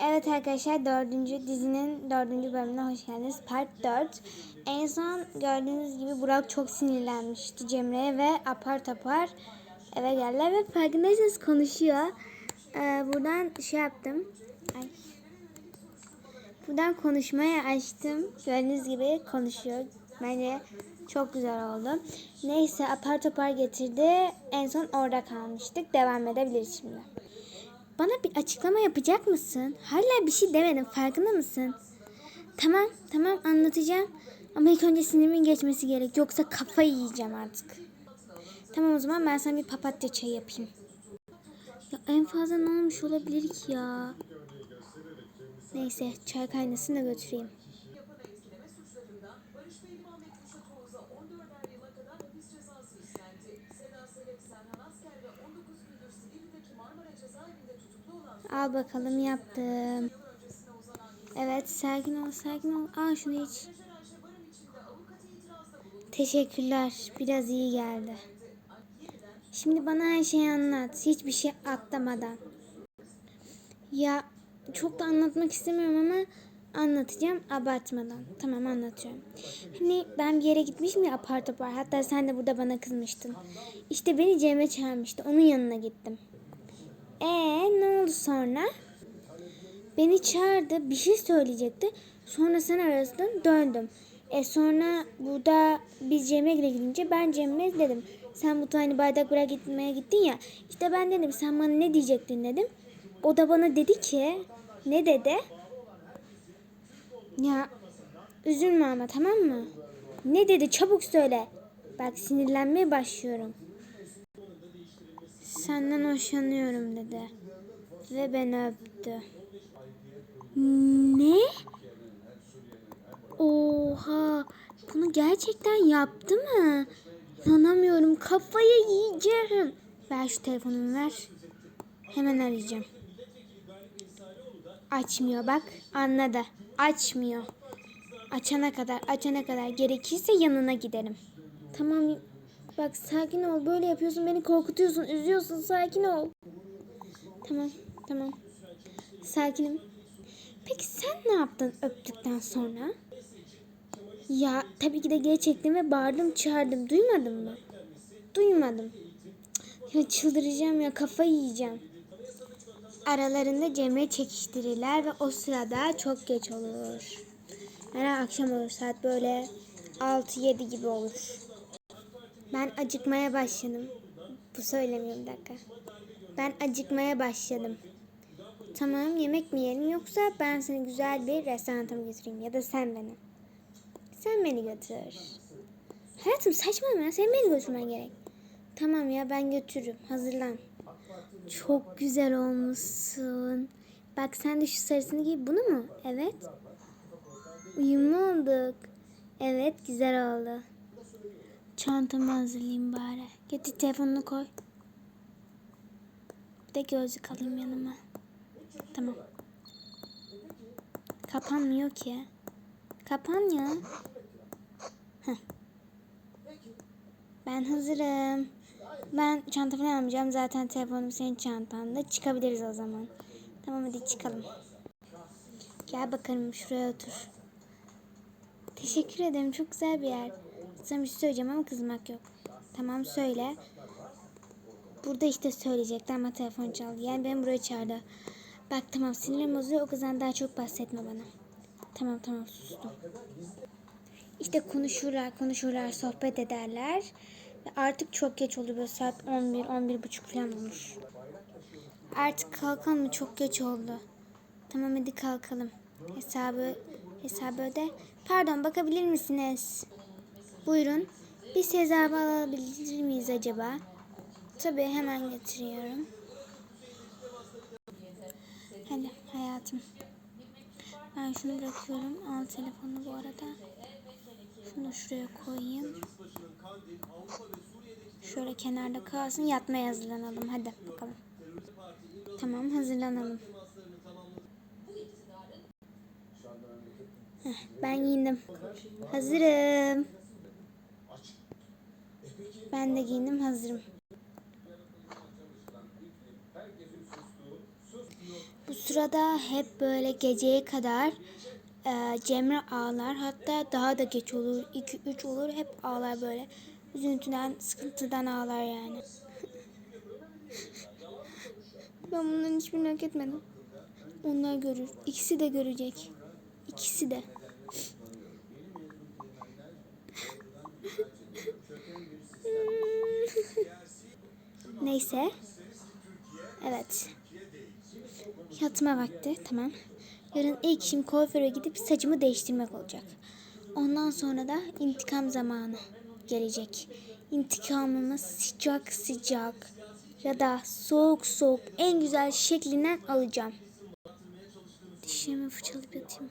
Evet arkadaşlar dördüncü dizinin dördüncü bölümüne hoş geldiniz. Part 4. En son gördüğünüz gibi Burak çok sinirlenmişti Cemre'ye ve apar topar eve geldiler ve farkındaysanız konuşuyor. Ee, buradan şey yaptım. Ay. Buradan konuşmaya açtım. Gördüğünüz gibi konuşuyor. Bence çok güzel oldu. Neyse apar topar getirdi. En son orada kalmıştık. Devam edebiliriz şimdi. Bana bir açıklama yapacak mısın? Hala bir şey demedim. Farkında mısın? Tamam, tamam anlatacağım. Ama ilk önce sinirimin geçmesi gerek. Yoksa kafayı yiyeceğim artık. Tamam o zaman ben sana bir papatya çayı yapayım. Ya en fazla ne olmuş olabilir ki ya? Neyse çay kaynasın da götüreyim. Al bakalım yaptım. Evet sakin ol sakin ol. Aa şunu iç. Teşekkürler. Biraz iyi geldi. Şimdi bana her şeyi anlat. Hiçbir şey atlamadan. Ya çok da anlatmak istemiyorum ama anlatacağım abartmadan. Tamam anlatıyorum. Hani ben bir yere gitmişim ya apar topar. Hatta sen de burada bana kızmıştın. İşte beni Cem'e çağırmıştı. Onun yanına gittim. Ee ne oldu sonra? Beni çağırdı. Bir şey söyleyecekti. Sonra sen arasından döndüm. E sonra burada biz Cem'e gidince ben Cem'e dedim. Sen bu tane bardak bırak gitmeye gittin ya. İşte ben dedim sen bana ne diyecektin dedim. O da bana dedi ki ne dedi? Ya üzülme ama tamam mı? Ne dedi çabuk söyle. Bak sinirlenmeye başlıyorum. Senden hoşlanıyorum dedi. Ve beni öptü. Ne? Oha! Bunu gerçekten yaptı mı? İnanamıyorum. Kafayı yiyeceğim. Ver şu telefonumu ver. Hemen arayacağım. Açmıyor bak. Anladı. Açmıyor. Açana kadar, açana kadar gerekirse yanına giderim. Tamam. Bak sakin ol. Böyle yapıyorsun. Beni korkutuyorsun. Üzüyorsun. Sakin ol. Tamam. Tamam. Sakinim. Peki sen ne yaptın öptükten sonra? Ya tabii ki de geri çektim ve bağırdım çağırdım. Duymadın mı? Duymadım. Ya çıldıracağım ya kafayı yiyeceğim. Aralarında Cemre çekiştirirler ve o sırada çok geç olur. Yani akşam olur saat böyle 6-7 gibi olur. Ben acıkmaya başladım. Bu söylemiyorum bir dakika. Ben acıkmaya başladım. Tamam yemek mi yiyelim yoksa ben seni güzel bir restoranta mı götüreyim ya da sen beni. Sen beni götür. Hayatım saçmalama ya sen beni götürmen gerek. Tamam ya ben götürürüm hazırlan. Çok güzel olmuşsun. Bak sen de şu sarısını giy bunu mu? Evet. Uyumlu olduk. Evet güzel oldu. Çantamı hazırlayayım bari. Getir telefonunu koy. Bir de gözlük alayım yanıma. Tamam. Kapanmıyor ki. Kapan ya. Heh. Ben hazırım. Ben çanta falan almayacağım. Zaten telefonum senin çantanda. Çıkabiliriz o zaman. Tamam hadi çıkalım. Gel bakalım şuraya otur. Teşekkür ederim. Çok güzel bir yer. Sana bir şey söyleyeceğim ama kızmak yok. Tamam söyle. Burada işte söyleyecekti ama telefon çaldı. Yani beni buraya çağırdı. Bak tamam sinirim bozuyor. O kızdan daha çok bahsetme bana. Tamam tamam sustum. İşte konuşurlar konuşurlar sohbet ederler. Ve artık çok geç oldu böyle saat 11 11 buçuk falan olmuş. Artık kalkalım mı çok geç oldu. Tamam hadi kalkalım. Hesabı hesabı öde. Pardon bakabilir misiniz? Buyurun. Biz hesabı alabilir miyiz acaba? Tabii hemen getiriyorum. Hadi hayatım. Ben şunu bırakıyorum. Al telefonu bu arada. Şunu şuraya koyayım. Şöyle kenarda kalsın. Yatmaya hazırlanalım. Hadi bakalım. Tamam hazırlanalım. Heh, ben giyindim. Hazırım. Ben de giyindim hazırım. Bu sırada hep böyle geceye kadar e, Cemre ağlar. Hatta daha da geç olur. 2-3 olur. Hep ağlar böyle. Üzüntüden, sıkıntıdan ağlar yani. ben bunların hiçbirini hak etmedim. Onlar görür. İkisi de görecek. İkisi de. Neyse. Evet. Yatma vakti. Tamam. Yarın ilk işim kuaföre gidip saçımı değiştirmek olacak. Ondan sonra da intikam zamanı gelecek. İntikamımı sıcak sıcak ya da soğuk soğuk en güzel şeklinden alacağım. Dişlerimi fırçalayıp yatayım.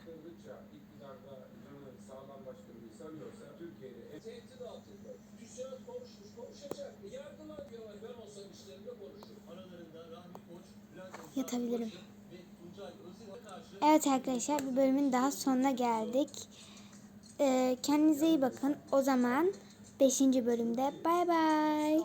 Yatabilirim. Evet arkadaşlar bir bölümün daha sonuna geldik. Ee, kendinize iyi bakın. O zaman 5. bölümde bay bay.